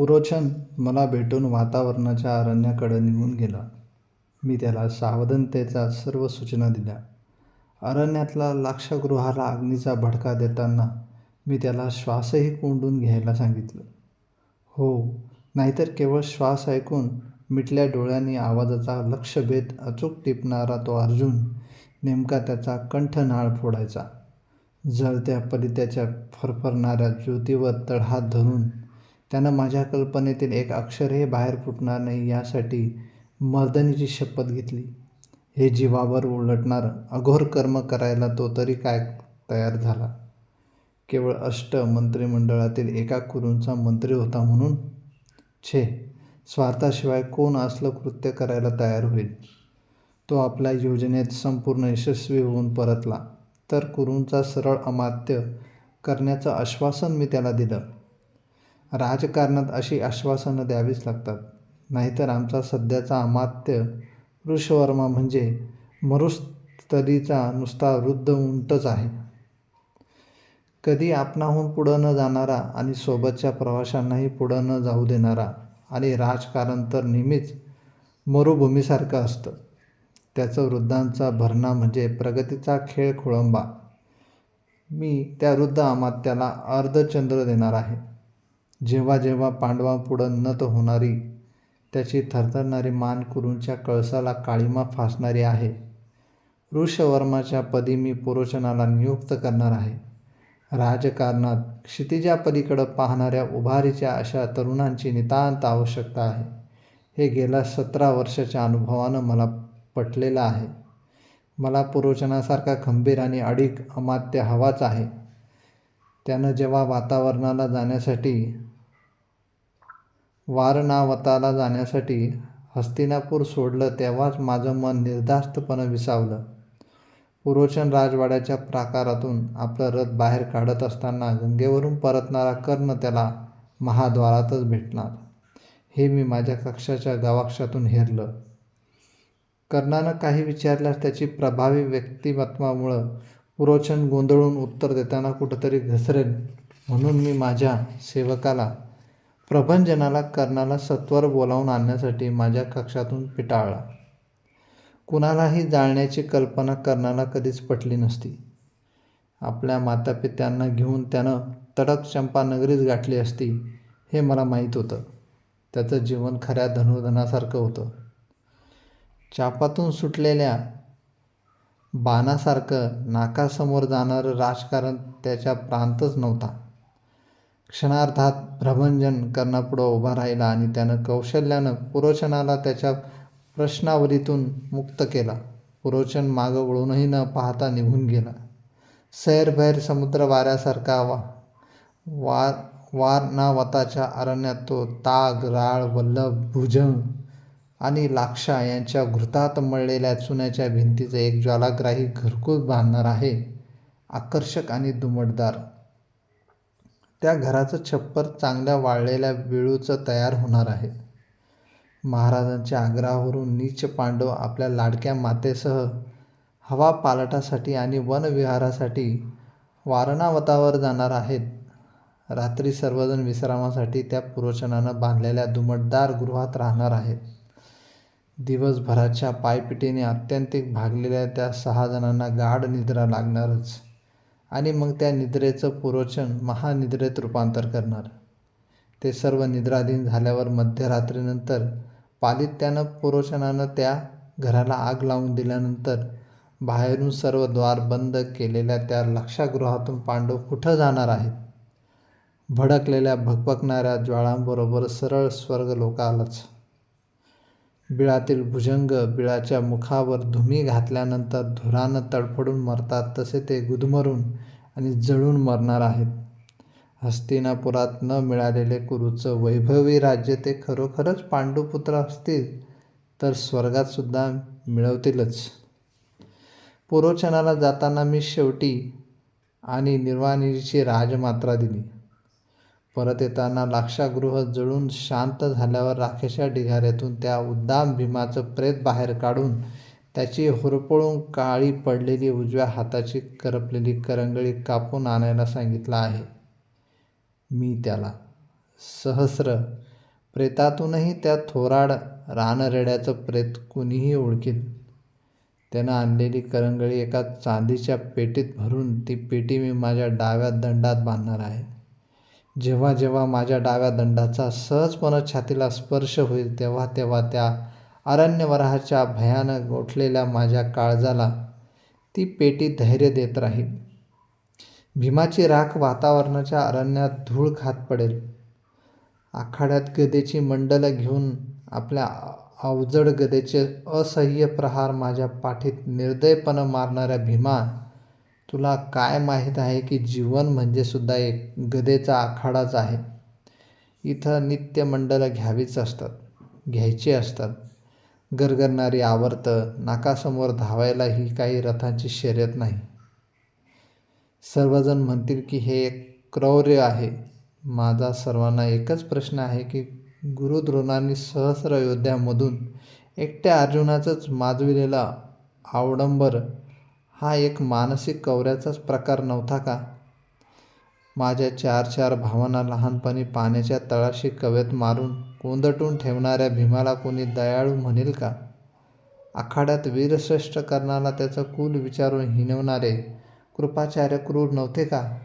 पुरोचन मला भेटून वातावरणाच्या अरण्याकडं निघून गेला. मी त्याला सावधानतेच्या सर्व सूचना दिल्या. अरण्यातला लाक्षगृहाला अग्नीचा भडका देताना मी त्याला श्वासही कोंडून घ्यायला सांगितलं. हो, नाहीतर केवळ श्वास ऐकून मिटल्या डोळ्यांनी आवाजाचा लक्षभेद अचूक टिपणारा तो अर्जुन नेमका त्याचा कंठनाळ फोडायचा. जळत्या पलित्याच्या फरफरणाऱ्या ज्योतीवर तळहात धरून त्यानं माझ्या कल्पनेतील एक अक्षरही बाहेर फुटणार नाही यासाठी मर्दनीची शपथ घेतली. हे जीवावर उलटणारं अघोर कर्म करायला तो तरी काय तयार झाला? केवळ अष्ट मंत्रिमंडळातील एका कुरूंचा मंत्री होता म्हणून? छे, स्वार्थाशिवाय कोण असलं कृत्य करायला तयार होईल? तो आपल्या योजनेत संपूर्ण यशस्वी होऊन परतला तर कुरूंचा सरळ अमात्य करण्याचं आश्वासन मी त्याला दिलं. राजकारणात अशी आश्वासनं द्यावीच लागतात. नाहीतर आमचा सध्याचा अमात्य वृषवर्मा म्हणजे मरुस्तरीचा नुसता वृद्ध उंटच आहे. कधी आपणाहून पुढं न जाणारा आणि सोबतच्या प्रवाशांनाही पुढं न जाऊ देणारा आणि राजकारण तर नेहमीच मरुभूमीसारखं असतं. त्याचं वृद्धांचा भरणा म्हणजे प्रगतीचा खेळ खोळंबा मी त्या वृद्ध अमात्याला अर्धचंद्र देणार आहे. जेव्हा जेव्हा पांडवांपुढं नत होणारी, त्याची थरथरणारी मान कुरूंच्या कळसाला काळीमा फासणारी आहे. ऋषवर्माच्या पदी मी पुरोचनाला नियुक्त करणार आहे. राजकारणात क्षितिजा पलीकडं पाहणाऱ्या उभारीच्या अशा तरुणांची नितांत आवश्यकता आहे, हे गेल्या सतरा वर्षाच्या अनुभवानं मला पटलेलं आहे. मला पुरोचनासारखा खंबीर आणि अडीक अमात्य हवाच आहे. त्यानं जेव्हा वातावरणाला जाण्यासाठी वारणावताला जाण्यासाठी हस्तिनापूर सोडलं तेव्हाच माझं मन निर्धास्तपणं विसावलं. पुरोचन राजवाड्याच्या प्राकारातून आपलं रथ बाहेर काढत असताना गंगेवरून परतणारा कर्ण त्याला महाद्वारातच भेटणार, हे मी माझ्या कक्षाच्या गवाक्षातून हेरलं. कर्णानं काही विचारल्यास त्याची प्रभावी व्यक्तिमत्वामुळं पुरोचन गोंधळून उत्तर देताना कुठंतरी घसरेल म्हणून मी माझ्या सेवकाला प्रभंजनाला कर्णाला सत्वर बोलावून आणण्यासाठी माझ्या कक्षातून पिटाळला. कुणालाही जाळण्याची कल्पना कर्णाला कधीच पटली नसती. आपल्या मातापित्यांना घेऊन त्यानं तडक चंपानगरीच गाठली असती हे मला माहीत होतं. त्याचं जीवन खऱ्या धनुर्धनासारखं होतं. चापातून सुटलेल्या बाणासारखं नाकासमोर जाणारं राजकारण त्याच्या प्रांतच नव्हता. क्षणार्धात प्रभंजन कर्णापुढं उभा राहिला आणि त्यानं कौशल्यानं पुरोचनाला त्याच्या प्रश्नावलीतून मुक्त केला पुरोचन मागं वळूनही न पाहता निघून गेला. सैरभैर समुद्र वाऱ्यासारखा वा वार वारणावताच्या अरण्यात तो ताग, राळ, वल्लभ, भुजंग आणि लाक्षा यांच्या घृतात मळलेल्या चुन्याच्या भिंतीचं एक ज्वालाग्राही घरकुल बांधणार आहे. आकर्षक आणि दुमटदार. त्या घराचं छप्पर चांगल्या वाळलेल्या वेळूचं तयार होणार आहे. महाराजांच्या आग्रहावरून नीच पांडव आपल्या लाडक्या मातेसह हवा पालटासाठी आणि वनविहारासाठी वारणावतावर जाणार आहेत. रात्री सर्वजण विश्रामासाठी त्या पुरोचनानं बांधलेल्या दुमटदार गृहात राहणार आहेत. दिवसभराच्या पायपिटीने आत्यंतिक भागलेल्या त्या सहा जणांना गाढ निद्रा लागणारच आणि मग त्या निद्रेचं पुरोचन महानिद्रेत रूपांतर करणार. ते सर्व निद्राधीन झाल्यावर मध्यरात्रीनंतर पालित्यानं पुरोचनानं त्या घराला आग लावून दिल्यानंतर बाहेरून सर्व द्वार बंद केलेल्या त्या लक्षागृहातून पांडव कुठं जाणार आहेत? भडकलेल्या भकभकणाऱ्या ज्वाळांबरोबर सरळ स्वर्गलोकालाच. बिळातील भुजंग बिळाच्या मुखावर धुमी घातल्यानंतर धुरानं तडफडून मरतात तसे ते गुदमरून आणि जळून मरणार आहेत. हस्तिनापुरात न मिळालेले कुरूचं वैभवी राज्य ते खरोखरच पांडुपुत्र असतील तर स्वर्गातसुद्धा मिळवतीलच. पुरोचनाला जाताना मी शेवटी आणि निर्वाणीची राजमात्रा दिली. परत येताना लाक्षागृह जळून शांत झाल्यावर राखेच्या ढिगाऱ्यातून त्या उद्दाम भीमाचं प्रेत बाहेर काढून त्याची होरपळून काळी पडलेली उजव्या हाताची करपलेली करंगळी कापून आणायला सांगितलं आहे. मी त्याला. सहस्र प्रेतातूनही त्या थोराड रानरेड्याचं प्रेत कुणीही ओळखील त्यानं आणलेली करंगळी एका चांदीच्या पेटीत भरून ती पेटी मी माझ्या डाव्या दंडात बांधणार आहे जेव्हा जेव्हा माझ्या डाव्या दंडाचा सहजपणे छातीला स्पर्श होईल तेव्हा तेव्हा त्या अरण्यवराहाच्या भयानं गोठलेल्या माझ्या काळजाला ती पेटी धैर्य देत राहील. भीमाची राख वातावरणाच्या अरण्यात धूळ खात पडेल. आखाड्यात गदेची मंडलं घेऊन आपल्या अवजड गदेचे असह्य प्रहार माझ्या पाठीत निर्दयपणं मारणाऱ्या भीमा तुला काय माहीत आहे की जीवन म्हणजे सुद्धा एक गदेचा आखाडाच आहे. इथं नित्यमंडलं घ्यावीच असतात घ्यायची असतात. गरगरणारी आवर्तं नाकासमोर धावायला ही काही रथांची शर्यत नाही. सर्वजण म्हणतील की हे एक क्रौर्य आहे. माझा सर्वांना एकच प्रश्न आहे की गुरुद्रोणांनी सहस्र योद्ध्यामधून एकट्या अर्जुनाचंच माजविलेला आवडंबर हा एक मानसिक कवऱ्याचाच प्रकार नव्हता का? माझ्या चार चार भावना लहानपणी पाण्याच्या तळाशी कवेत मारून कोंदटून ठेवणाऱ्या भीमाला कोणी दयाळू म्हणेल का? आखाड्यात वीरश्रेष्ठ कर्णाला त्याचं कुल विचारून हिनवणारे कृपाचार्य क्रूर नव्हते का?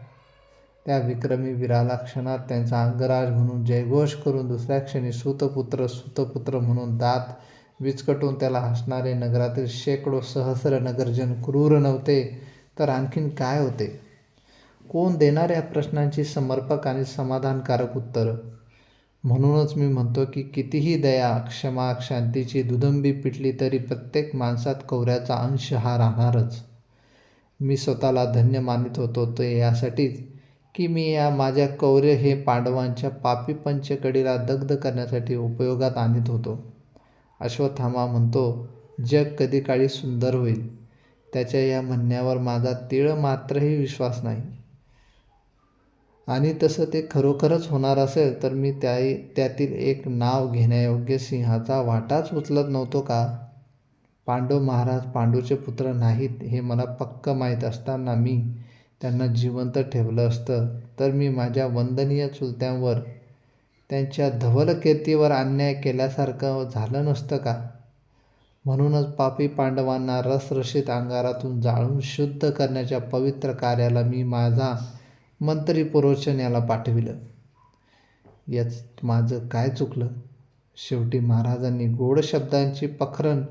त्या विक्रमी वीराला क्षणात त्यांचा अंगराज म्हणून जयघोष करून दुसऱ्या क्षणी सुतपुत्र सुतपुत्र म्हणून दात विचकटून त्याला हसणारे नगरातील शेकडो सहस्र नगरजन क्रूर नव्हते तर आणखीन काय होते? कोण देणार या प्रश्नांची समर्पक आणि समाधानकारक उत्तरं? म्हणूनच मी म्हणतो की कितीही दया क्षमा शांतीची दुदंबी पिटली तरी प्रत्येक माणसात कौऱ्याचा अंश हा राहणारच. मी स्वतःला धन्य मानित होतो ते यासाठीच की मी या माझ्या कौर्य हे पांडवांच्या पापी पंचकडीला दग्ध करण्यासाठी उपयोगात आणत होतो. अश्वत्थामा म्हणतो जग कधी काळी सुंदर होईल. त्याच्या या म्हणण्यावर माझा तीळ मात्रही विश्वास नाही. आणि तसं ते खरोखरच होणार असेल तर मी त्या त्यातील एक नाव घेण्यायोग्य सिंहाचा वाटाच उचलत नव्हतो का? पांडव महाराज पांडूचे पुत्र नाहीत हे मला पक्क माहीत असताना मी त्यांना जिवंत ठेवलं असतं. तर मी माझ्या वंदनीय चुलत्यांवर त्यांच्या धवलकीर्तीवर अन्याय केल्यासारखं झालं नसतं का? म्हणूनच पापी पांडवांना रसरशीत अंगारातून जाळून शुद्ध करण्याच्या पवित्र कार्याला मी माझा मंत्री पुरोचन याला पाठविलं. याच माझं काय चुकलं? शेवटी महाराजांनी गोड शब्दांची पखरण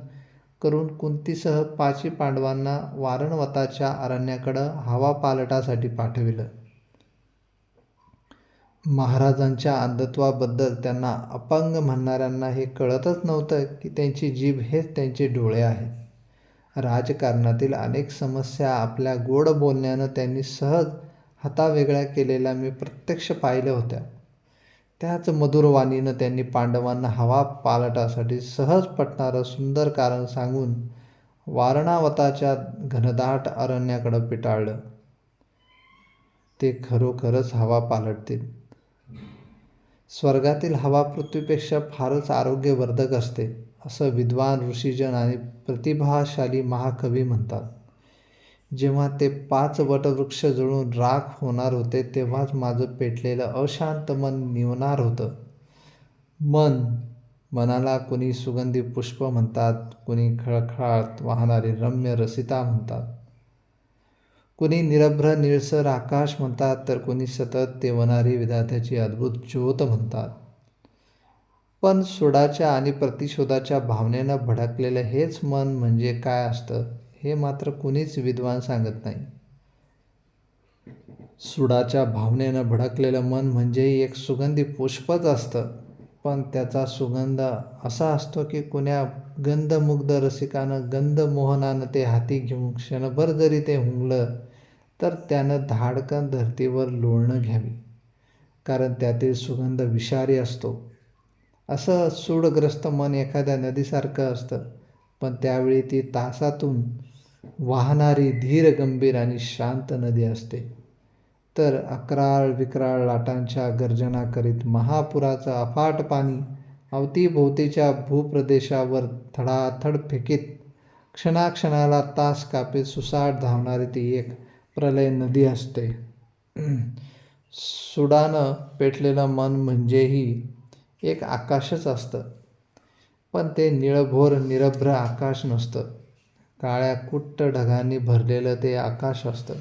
करून कुंतीसह पाची पांडवांना वारणवताच्या अरण्याकडं हवा पालटासाठी पाठविलं. महाराजांच्या अंधत्वाबद्दल त्यांना अपंग म्हणणाऱ्यांना हे कळतच नव्हतं की त्यांची जीभ हेच त्यांचे डोळे आहेत. राजकारणातील अनेक समस्या आपल्या गोड बोलण्यानं त्यांनी सहज हातावेगळ्या केलेल्या मी प्रत्यक्ष पाहिल्या होत्या. त्याच मधुरवाणीनं त्यांनी पांडवांना हवा पालटासाठी सहज पटणारं सुंदर कारण सांगून वारणावताच्या घनदाट अरण्याकडं पिटाळलं. ते खरोखरच हवा पालटतील. स्वर्गातील हवा पृथ्वीपेक्षा फारच आरोग्यवर्धक असते असं विद्वान ऋषीजन आणि प्रतिभाशाली महाकवी म्हणतात. जेव्हा ते पाच वटवृक्ष जळून राख होणार होते तेव्हाच माझं पेटलेलं अशांत मन निवणार होतं. मन मनाला कुणी सुगंधी पुष्प म्हणतात कुणी खळखळात वाहणारी रम्य रसिता म्हणतात. कुणी निरभ्र निळसर आकाश म्हणतात तर कुणी सतत तेवणारी विधात्याची अद्भुत ज्योत म्हणतात. पण सुडाच्या आणि प्रतिशोधाच्या भावनेनं भडकलेलं हेच मन म्हणजे काय असतं हे मात्र कुणीच विद्वान सांगत नाही. सुडाच्या भावनेनं भडकलेलं मन म्हणजेही एक सुगंधी पुष्पच असतं. पण त्याचा सुगंध असा असतो की कुण्या गंधमुग्ध रसिकानं गंधमोहनानं ते हाती घेऊन क्षणभर जरी ते हुंगलं तर त्यानं धाडकन धर्तीवर लोळणं घ्यावी. कारण त्यातील सुगंध विषारी असतो. असं सूडग्रस्त मन एखाद्या नदीसारखं असतं पण त्यावेळी ती तासातून वाहणारी धीर गंभीर आणि शांत नदी असते. तर अकराळ विक्राळ लाटांच्या गर्जना करीत महापुराचं अफाट पाणी अवतीभोवतीच्या भूप्रदेशावर थडाथड फेकीत क्षणाक्षणाला तास कापीत सुसाट धावणारी ती एक प्रलय नदी असते. सुडानं पेटलेलं मन म्हणजेही एक आकाशच असतं. पण ते निळभोर निरभ्र आकाश नसतं. काळ्या कुट्ट ढगांनी भरलेलं ते आकाश असतं.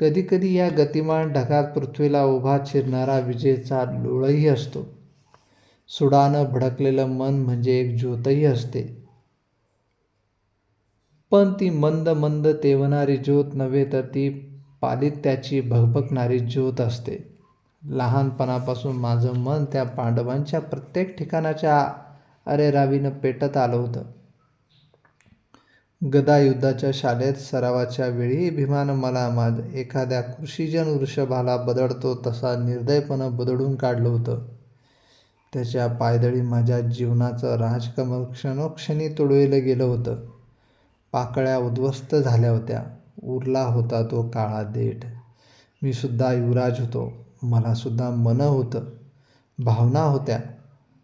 कधीकधी या गतिमान ढगात पृथ्वीला उभा चिरणारा विजेचा लोळही असतो. सुडानं भडकलेलं मन म्हणजे एक ज्योतही असते. पण ती मंद मंद तेवणारी ज्योत नव्हे तर ती पालित्याची भगभगणारी ज्योत असते. लहानपणापासून माझं मन त्या पांडवांच्या प्रत्येक ठिकाणाच्या अरेरावीनं पेटत आलं होतं. गदायुद्धाच्या शाळेत सरावाच्या वेळी भीमानं मला माझ एखाद्या कृषीजन वृषभाला बदडतो तसा निर्दयपणं बदडून काढलं होतं. त्याच्या पायदळी माझ्या जीवनाचं राजकमल क्षणोक्षणी तुडविलं गेलं होतं. पाकळ्या उद्ध्वस्त झाल्या होत्या. उरला होता तो काळा देठ. मी सुद्धा युवराज होतो. मलासुद्धा मनं होतं. भावना होत्या.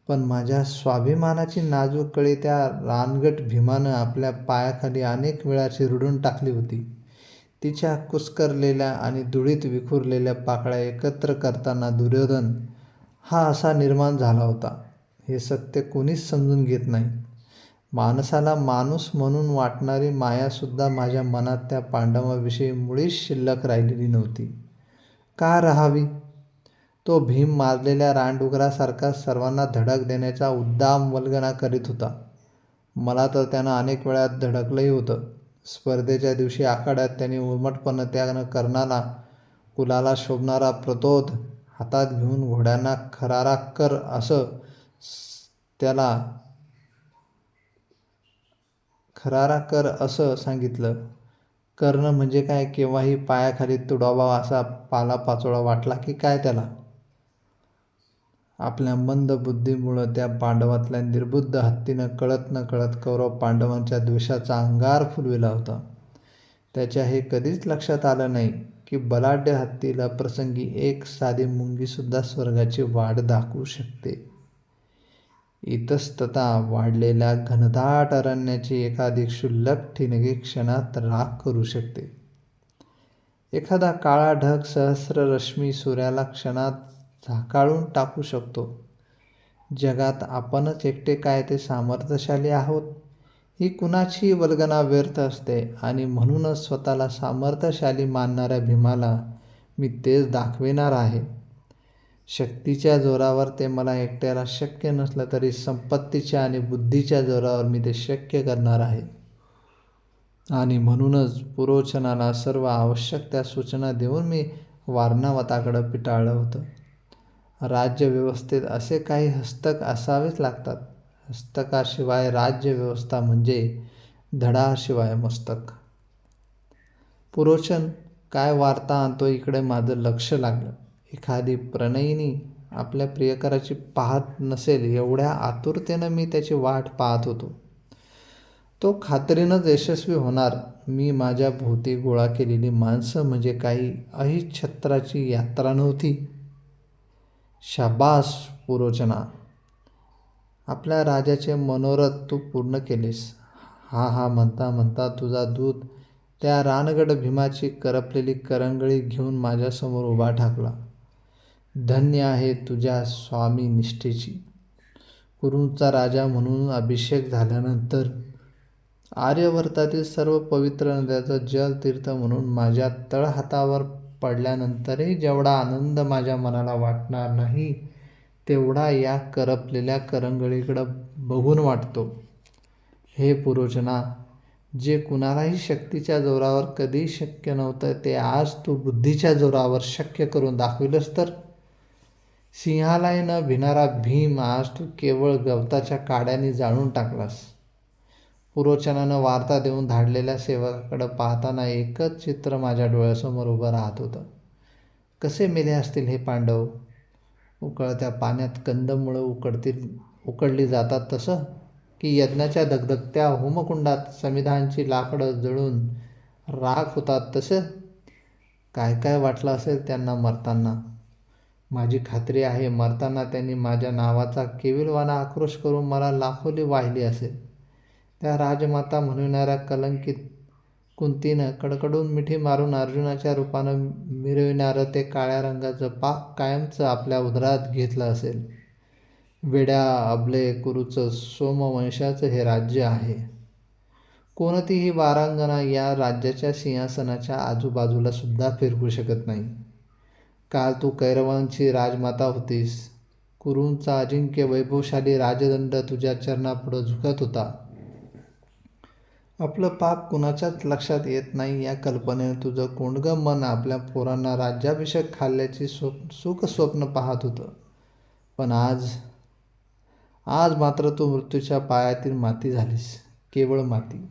पण माझ्या स्वाभिमानाची नाजूक कळी त्या रानगट भीमानं आपल्या पायाखाली अनेक वेळा चिरडून टाकली होती. तिच्या कुस्करलेल्या आणि धुळीत विखुरलेल्या पाकळ्या एकत्र करताना दुर्योधन हा असा निर्माण झाला होता. हे सत्य कोणीच समजून घेत नाही. माणसाला माणूस म्हणून वाटणारी मायासुद्धा माझ्या मनात त्या पांडवाविषयी मुळीच शिल्लक राहिलेली नव्हती. का राहावी? तो भीम मारलेल्या रानडुकरासारखा सर्वांना धडक देण्याचा उद्दाम वल्गना करीत होता. मला तर त्यानं अनेक वेळा धडकलंही होतं. स्पर्धेच्या दिवशी आखाड्यात त्यांनी उर्मटपणं त्यानं कर्णाला कुलाला शोभणारा प्रतोद हातात घेऊन घोड्यांना खरारा कर असं त्याला खरारा कर असं सांगितलं. कर्ण म्हणजे काय? केव्हाही पायाखाली तुडावा असा पालापाचोळा वाटला की काय त्याला? आपल्या मंद बुद्धीमुळं त्या पांडवातल्या निर्बुद्ध हत्तीनं कळत न कळत कौरव पांडवांच्या द्वेषाचा अंगार फुलविला होता. त्याच्या हे कधीच लक्षात आलं नाही की बलाढ्य हत्तीला प्रसंगी एक साधी मुंगीसुद्धा स्वर्गाची वाढ दाखवू शकते. इतस्तता वाढलेल्या घनदाट अरण्याची एखादी क्षुल्लक ठिणगी क्षणात राख करू शकते. एखादा काळा ढग सहस्र रश्मी सूर्याला क्षणात झाकाळून टाकू शकतो. जगात आपणच एकटे काय ते सामर्थ्यशाली आहोत? ही कुणाची वल्गना व्यर्थ असते आणि म्हणूनच स्वतःला सामर्थ्यशाली मानणाऱ्या भीमाला मी तेच दाखविणार आहे. शक्तीच्या जोरावर ते मला एकट्याला शक्य नसलं तरी संपत्तीच्या आणि बुद्धीच्या जोरावर मी ते शक्य करणार आहे. आणि म्हणूनच पुरोचनाला सर्व आवश्यक त्या सूचना देऊन मी वारणावताकडं पिटाळलं होतं. राज्यव्यवस्थेत असे काही हस्तक असावेच लागतात. हस्तकाशिवाय राज्यव्यवस्था म्हणजे धडाशिवाय मस्तक. पुरोचन काय वार्ता आणतो इकडे माझं लक्ष लागलं. एखादी प्रणयिनी आपल्या प्रियकराची पाहत नसेल एवढ्या आतुरतेनं मी त्याची वाट पाहत होतो. तो खात्रीनंच यशस्वी होणार. मी माझ्या भोवती गोळा केलेली माणसं म्हणजे काही अहिच्छत्राची यात्रा नव्हती. शाबास पुरोचना. आपल्या राजाचे मनोरथ तू पूर्ण केलेस. हा हा म्हणता म्हणता तुझा दूत त्या रानगड भीमाची करपलेली करंगळी घेऊन माझ्यासमोर उभा ठाकला. धन्य आहे तुझ्या स्वामी निष्ठेची. कुरूंचा राजा म्हणून अभिषेक झाल्यानंतर आर्यवर्तातील सर्व पवित्र नद्याचं जलतीर्थ म्हणून माझ्या तळहातावर पडल्यानंतरही जेवढा आनंद माझ्या मनाला वाटणार नाही तेवढा या करपलेल्या करंगळीकडं बघून वाटतो. हे पुरोचना जे कुणालाही शक्तीच्या जोरावर कधी शक्य नव्हतं ते आज तू बुद्धीच्या जोरावर शक्य करून दाखविलंस तर? सिंहालाही न भिणारा भीम आज तू केवळ गवताच्या काड्याने जाळून टाकलास. पुरोचनानं वार्ता देऊन धाडलेल्या सेवकाकडं पाहताना एकच चित्र माझ्या डोळ्यासमोर उभं राहत होतं. कसे मेले असतील हे पांडव? उकळत्या पाण्यात कंदमुळं उकडतील उकडली जातात तसं? की यज्ञाच्या धगधगत्या होमकुंडात संविधानची लाकडं जळून राख होतात तसं? काय काय वाटलं असेल त्यांना मरताना? माझी खात्री आहे मरताना त्यांनी माझ्या नावाचा केविलवाना आक्रोश करून मला लाखोली वाहिली असेल. त्या राजमाता म्हणविणाऱ्या कलंकित कुंतीनं कडकडून मिठी मारून अर्जुनाच्या रूपानं मिरविणारं ते काळ्या रंगाचं पाक कायमचं आपल्या उदरात घेतलं असेल. वेड्या अबले कुरुचं सोमवंशाचं हे राज्य आहे. कोणतीही वारांगणा या राज्याच्या सिंहासनाच्या आजूबाजूला सुद्धा फिरकू शकत नाही. काल तू कैरवांची राजमाता होतीस. कुरूंचा अजिंक्य वैभवशाली राजदंड तुझ्या चरणापुढं झुकत होता. आपलं पाप कुणाच्याच लक्षात येत नाही. या कल्पनेनं तुझं कोंडगं मन आपल्या पोरांना राज्याभिषेक खाल्ल्याची स्वप्न सुख स्वप्न पाहत होतं. पण आज आज मात्र तू मृत्यूच्या पायातील माती झालीस. केवळ माती.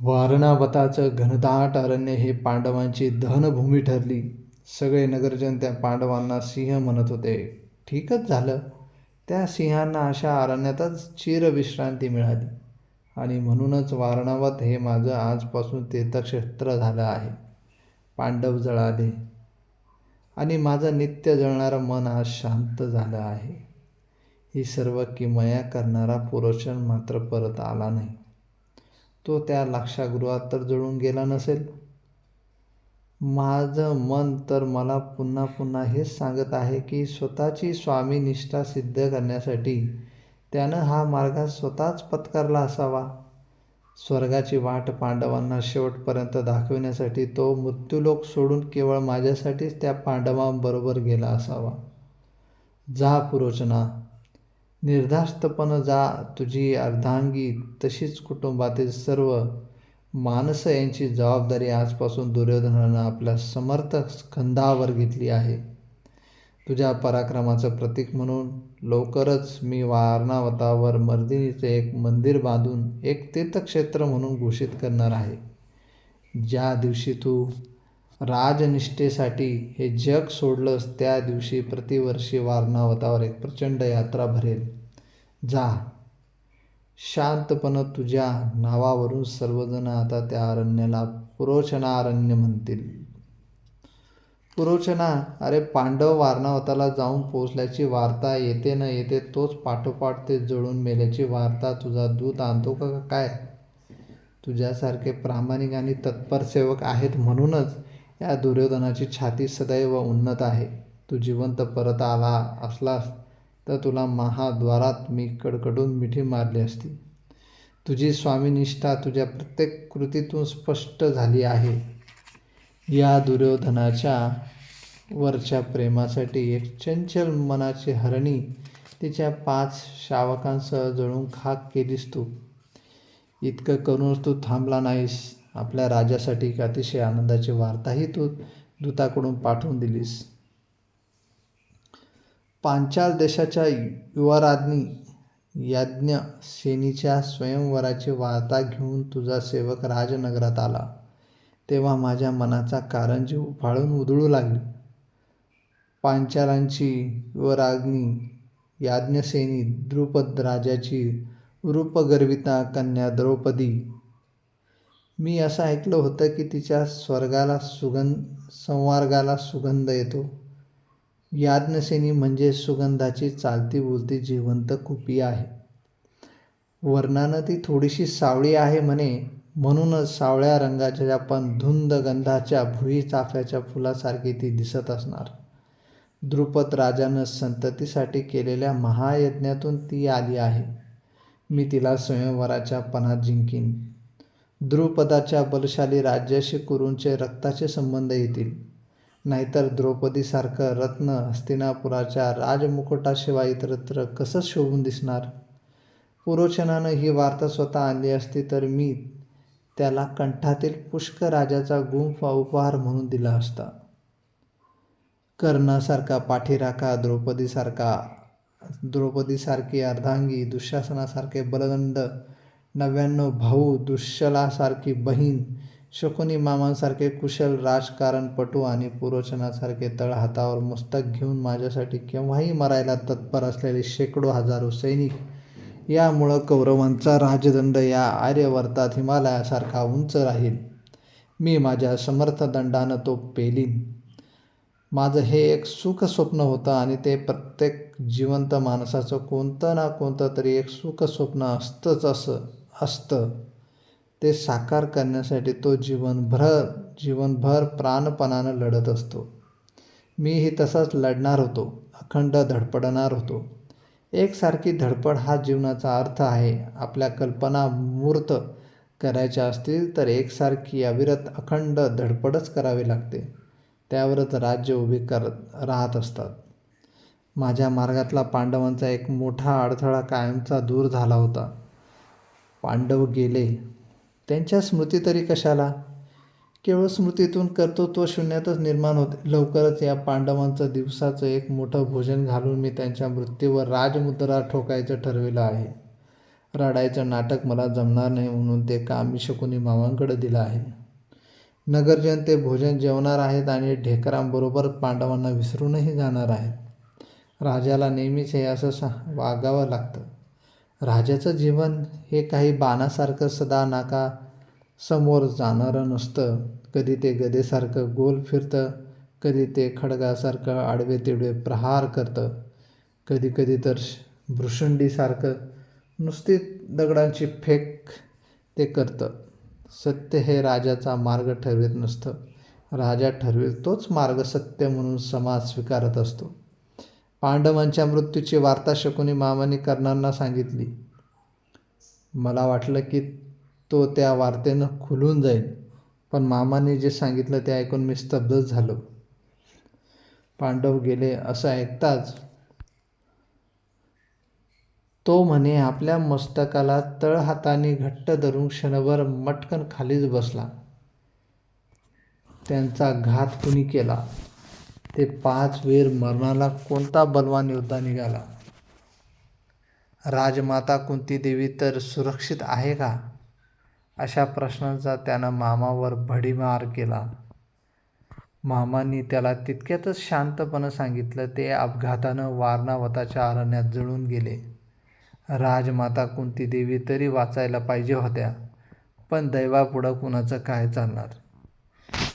वारणावताचं घनदाट अरण्य हे पांडवांची दहनभूमी ठरली. सगळे नगरजन त्या पांडवांना सिंह म्हणत होते. ठीकच झालं. त्या सिंहांना अशा अरण्यातच चिरविश्रांती मिळाली. आणि म्हणूनच वारणावत हे माझं आजपासून तीर्थक्षेत्र झालं आहे. पांडव जळाले. आणि माझं नित्य जळणारं मन आज शांत झालं आहे. ही सर्व किमया करणारा पुरोषण मात्र परत आला नाही. तो त्या लाक्षागृहात तर जळून गेला नसेल? माझं मन तर मला पुन्हा पुन्हा हेच सांगत आहे की स्वतःची स्वामीनिष्ठा सिद्ध करण्यासाठी त्यानं हा मार्ग स्वतःच पत्करला असावा. स्वर्गाची वाट पांडवांना शेवटपर्यंत दाखविण्यासाठी तो मृत्यूलोक सोडून केवळ माझ्यासाठीच त्या पांडवांबरोबर गेला असावा. जा पुरोचना. निर्धास्तपणं जा तुझी अर्धांगी तशीच कुटुंबातील सर्व माणसं यांची जबाबदारी आजपासून दुर्योधनानं आपल्या समर्थ स्कंधावर घेतली आहे. तुझ्या पराक्रमाचं प्रतीक म्हणून लवकरच मी वारणावतावर मर्दिनीचं एक मंदिर बांधून एक तीर्थक्षेत्र म्हणून घोषित करणार आहे. ज्या दिवशी तू राजनिष्ठेसाठी हे जग सोडलंस त्या दिवशी प्रतिवर्षी वारणावतावर एक प्रचंड यात्रा भरेल. जा. शांतपण तुझ्या नावावरून सर्वजण आता त्या अरण्याला पुरोचनारण्य म्हणतील. पुरोचना अरे पांडव वारणावताला जाऊन पोचल्याची वार्ता येते न येते तोच पाठोपाठ ते जळून मेल्याची वार्ता तुझा दूत आणतो का काय? तुझ्यासारखे प्रामाणिक आणि तत्पर सेवक आहेत म्हणूनच या दुर्योधनाची छाती सदैव उन्नत आहे. तू जिवंत परत आला असलास तर तुला महाद्वारात मी कडकडून मिठी मारली असती. तुझी स्वामीनिष्ठा तुझ्या प्रत्येक कृतीतून स्पष्ट झाली आहे. या दुर्योधनाच्या वरच्या प्रेमासाठी एक चंचल मनाची हरणी तिच्या पाच शावकांसह जळून खाक केलीस तू. इतकं करूनच तू थांबला नाहीस. आपल्या राजासाठी एक अतिशय आनंदाची वार्ताही तू दूताकडून पाठवून दिलीस. पांचाल देशाच्या युवराज्ञी याज्ञसेनीच्या स्वयंवराची वार्ता घेऊन तुझा सेवक राजनगरात आला. तेव्हा माझ्या मनाचा कारंजी उफाळून उधळू लागली. पांचालांची युवराज्ञी याज्ञसेनी द्रुपद राजाची रूपगर्विता कन्या द्रौपदी. मी असं ऐकलं होतं की तिच्या स्वर्गाला सुगंध संवर्गाला सुगंध येतो. याज्ञसेनी म्हणजे सुगंधाची चालती बोलती जिवंत कुपी आहे. वर्णानं ती थोडीशी सावळी आहे म्हणे. म्हणूनच सावळ्या रंगाच्या पण धुंद गंधाच्या भुई चाफ्याच्या फुलासारखी ती दिसत असणार. द्रुपद राजानं संततीसाठी केलेल्या महायज्ञातून ती आली आहे. मी तिला स्वयंवराच्या पणात जिंकीन. द्रुपदाच्या बलशाली राज्याशी कुरूंचे रक्ताचे संबंध येतील. नाहीतर द्रौपदीसारखं रत्न हस्तिनापुराच्या राजमुकुटाशिवाय इतरत्र कसं शोभून दिसणार? पुरोचनानं ही वार्ता स्वतः आणली असती तर मी त्याला कंठातील पुष्कराजाचा गुंफ उपहार म्हणून दिला असता. कर्णासारखा पाठीराखा द्रौपदीसारखा द्रौपदीसारखी अर्धांगी दुःशासनासारखे बलदंड नव्याण्णव भाऊ दुश्शलासारखी बहीण शकुनी मामांसारखे कुशल राजकारणपटू आणि पुरोचनासारखे तळ हातावर मुस्तक घेऊन माझ्यासाठी केव्हाही मरायला तत्पर असलेले शेकडो हजारो सैनिक यामुळं कौरवांचा राजदंड या आर्यवर्तात हिमालयासारखा उंच राहील. मी माझ्या समर्थ दंडानं तो पेलीन. माझं हे एक सुख स्वप्न होतं आणि ते प्रत्येक जिवंत माणसाचं कोणतं ना कोणतं तरी एक सुख स्वप्न असतंच असं असतं. ते साकार करण्यासाठी तो जीवनभर जीवनभर प्राणपणानं लढत असतो. मीही तसाच लढणार होतो अखंड धडपडणार होतो. एकसारखी धडपड हा जीवनाचा अर्थ आहे. आपल्या कल्पना मूर्त करायच्या असतील तर एकसारखी अविरत अखंड धडपडच करावी लागते. त्यावरच राज्य उभे करत राहत असतात. माझ्या मार्गातला पांडवांचा एक मोठा अडथळा कायमचा दूर झाला होता. पांडव गेले. त्यांच्या स्मृती तरी कशाला? केवळ स्मृतीतून करतो तो शून्यातच निर्माण होते. लवकरच या पांडवांचं दिवसाचं एक मोठं भोजन घालून मी त्यांच्या मृत्यूवर राजमुद्रा ठोकायचं ठरविलं आहे. रडायचं नाटक मला जमणार नाही म्हणून ते काम मी शकुनी मामांकडे दिलं आहे. नगरजन ते भोजन जेवणार आहेत आणि ढेकरांबरोबर पांडवांना विसरूनही जाणार आहेत. राजाला नेहमीच हे असं सा वागावं लागतं. राजाचं जीवन हे काही बाणासारखं सदा नाका समोर जाणारं नसतं. कधी ते गदेसारखं गोल फिरतं कधी ते खडगासारखं आडवे तिडवे प्रहार करतं. कधी कधी तर भ्रुशंडीसारखं नुसती दगडांची फेक ते करतं. सत्य हे राजाचा मार्ग ठरवित नसतं. राजा ठरवेल तोच मार्ग सत्य म्हणून समाज स्वीकारत असतो. पांडवांच्या मृत्यूची वार्ता शकुनी मामाने कर्णांना सांगितली. मला वाटलं की तो त्या वार्तेनं खुलून जाईल पण मामाने जे सांगितलं ते ऐकून मी स्तब्धच झालो. पांडव गेले असं ऐकताच तो म्हणे आपल्या मस्तकाला तळहाताने घट्ट धरून क्षणभर मटकन खालीच बसला. त्यांचा घात कुणी केला? ते पाच वीर मरणाला कोणता बलवान योद्धा निघाला? राजमाता कुंती देवी तर सुरक्षित आहे का? अशा प्रश्नांचा त्यानं मामावर भडीमार केला. मामांनी त्याला तितक्यातच शांतपणे सांगितलं ते अपघातानं वारणावताच्या अरण्यात जळून गेले. राजमाता कुंती देवी तरी वाचायला पाहिजे होत्या पण दैवापुढं कुणाचं काय चालणार?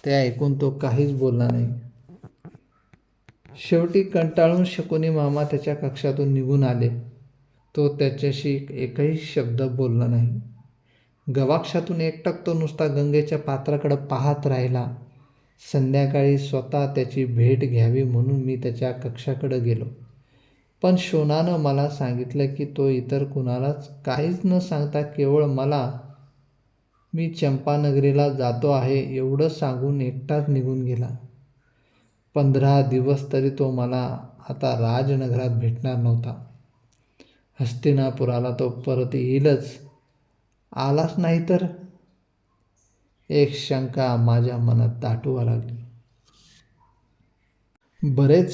ते ऐकून तो काहीच बोलला नाही. शेवटी कंटाळून शकुनी मामा त्याच्या कक्षातून निघून आले. तो त्याच्याशी एकही शब्द बोलला नाही. गवाक्षातून एकटक तो नुसता गंगेच्या पात्राकडं पाहत राहिला. संध्याकाळी स्वतः त्याची भेट घ्यावी म्हणून मी त्याच्या कक्षाकडं गेलो. पण शोनानं मला सांगितलं की तो इतर कुणालाच काहीच न सांगता केवळ मला मी चंपानगरीला जातो आहे एवढं सांगून एकटाच निघून गेला. पंधरा दिवस तरी तो मला आता राजनगरात भेटणार नव्हता. हस्तिनापुराला तो परत येईलच. आलाच नाही तर? एक शंका माझ्या मनात दाटवा लागली. बरेच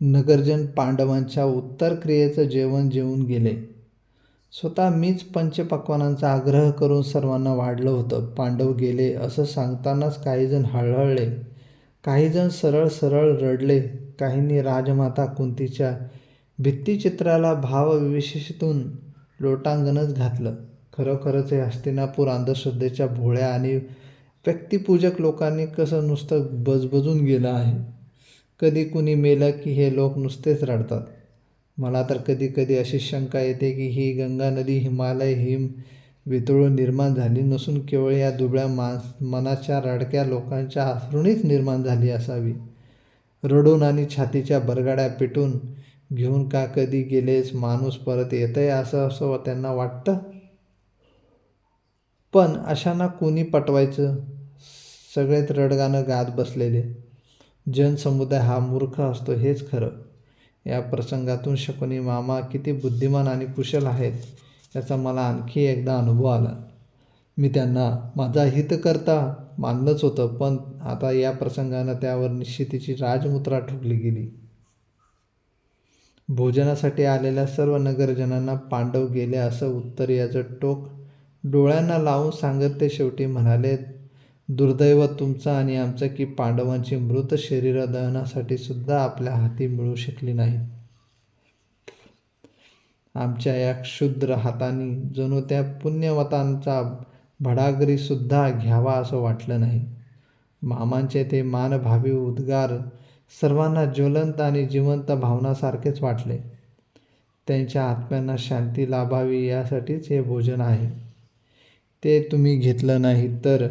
नगरजन पांडवांच्या उत्तर क्रियेचं जेवण जेवून गेले. स्वतः मीच पंचपक्वानांचा आग्रह करून सर्वांना वाढलं होतं. पांडव गेले असं सांगतानाच काहीजण हळहळले. काहीजण सरळ सरळ रडले काहींनी राजमाता कुंतीच्या भित्तिचित्राला भावविशेषतून लोटांगणच घातलं. खरोखरच हे हस्तिनापूर अंधश्रद्धेच्या भोळ्या आणि व्यक्तिपूजक लोकांनी कसं नुसतं बजबजून गेलं आहे? कधी कुणी मेलं की हे लोक नुसतेच रडतात? मला तर कधी कधी अशी शंका येते की ही गंगा नदी हिमालय हिम वितळून निर्माण झाली नसून केवळ या दुबळ्या माणस मनाच्या रडक्या लोकांच्या आसरूनच निर्माण झाली असावी. रडून आणि छातीच्या बरगाड्या पेटून घेऊन का कधी गेलेस माणूस परत येतंय असं असं त्यांना वाटतं? पण अशांना कोणी पटवायचं? सगळेच रडगाणं गात बसलेले. जनसमुदाय हा मूर्ख असतो हेच खरं. या प्रसंगातून शकुनी मामा किती बुद्धिमान आणि कुशल आहेत याचा मला आणखी एकदा अनुभव आला. मी त्यांना माझा हितकर्ता मानलंच होतं पण आता या प्रसंगानं त्यावर निश्चितीची राजमुद्रा ठोकली गेली. भोजनासाठी आलेल्या सर्व नगरजनांना पांडव गेले असं उत्तर याचं टोक डोळ्यांना लावून सांगत ते शेवटी म्हणाले दुर्दैव तुमचं आणि आमचं की पांडवांची मृत शरीर दहनासाठी सुद्धा आपल्या हाती मिळू शकली नाहीत. आमच्या या क्षुद्र हातांनी जणू त्या पुण्यवतांचा भडागरीसुद्धा घ्यावा असं वाटलं नाही. मामांचे ते मानभावी उद्गार सर्वांना ज्वलंत आणि जिवंत भावनासारखेच वाटले. त्यांच्या आत्म्यांना शांती लाभावी यासाठीच हे भोजन आहे. ते तुम्ही घेतलं नाही तर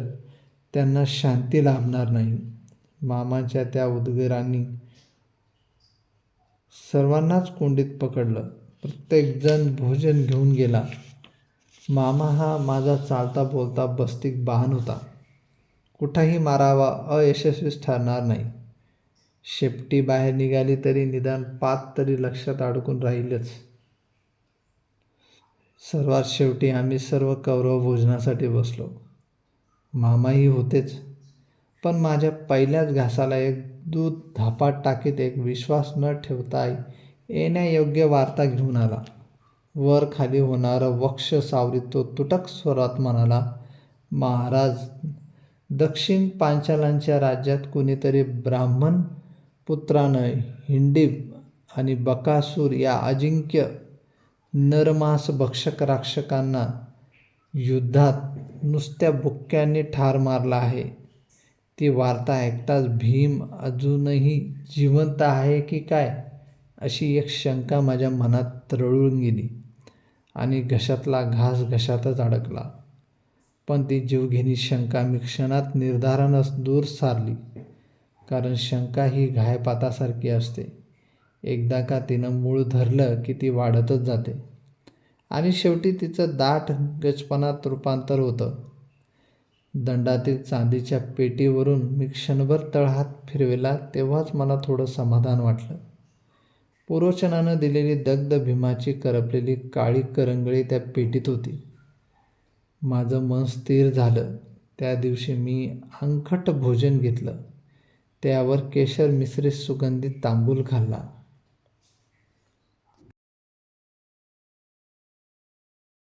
त्यांना शांती लाभणार नाही. मामांच्या त्या उद्गारांनी सर्वांनाच कोंडीत पकडलं. प्रत्येकजण भोजन घेऊन गेला. मामा हा माझा चालता बोलता बस्तीक बाहन होता. कुठाही मारावा अयशस्वीच ठरणार नाही. शेपटी बाहेर निघाली तरी निदान पात तरी लक्षात अडकून राहीलच. सर्वात शेवटी आम्ही सर्व कौरव भोजनासाठी बसलो. मामाही होतेच. पण माझ्या पहिल्याच घासाला एक दूध धापात टाकीत एक विश्वास न ठेवता येण्यायोग्य वार्ता घेऊन आला. वर खाली होणारं वक्ष सावरीत तो तुटक स्वरात म्हणाला महाराज दक्षिण पांचालांच्या राज्यात कुणीतरी ब्राह्मण पुत्रानं हिंडीब आणि बकासूर या अजिंक्य नरमास भक्षक राक्षकांना युद्धात नुसत्या बुक्क्यांनी ठार मारला आहे. ती वार्ता ऐकताच भीम अजूनही जिवंत आहे की काय? अशी एक शंका माझ्या मनात तरळून गेली आणि घशातला घास घशातच अडकला. पण ती जीवघेणी शंका मी क्षणात निर्धारानच दूर सारली कारण शंका ही घायपातासारखी असते. एकदा का तिनं मूळ धरलं की ती वाढतच जाते. आणि शेवटी तिचं दाट गचपणात रूपांतर होतं. दंडातील चांदीच्या पेटीवरून मी क्षणभर तळहात फिरविला तेव्हाच मला थोडं समाधान वाटलं. पुरोचनानं दिलेली दग्ध भीमाची करपलेली काळी करंगळी त्या पेटीत होती. माझं मन स्थिर झालं. त्या दिवशी मी अंखट भोजन घेतलं. त्यावर केशर मिश्रित सुगंधित तांबूल खाल्ला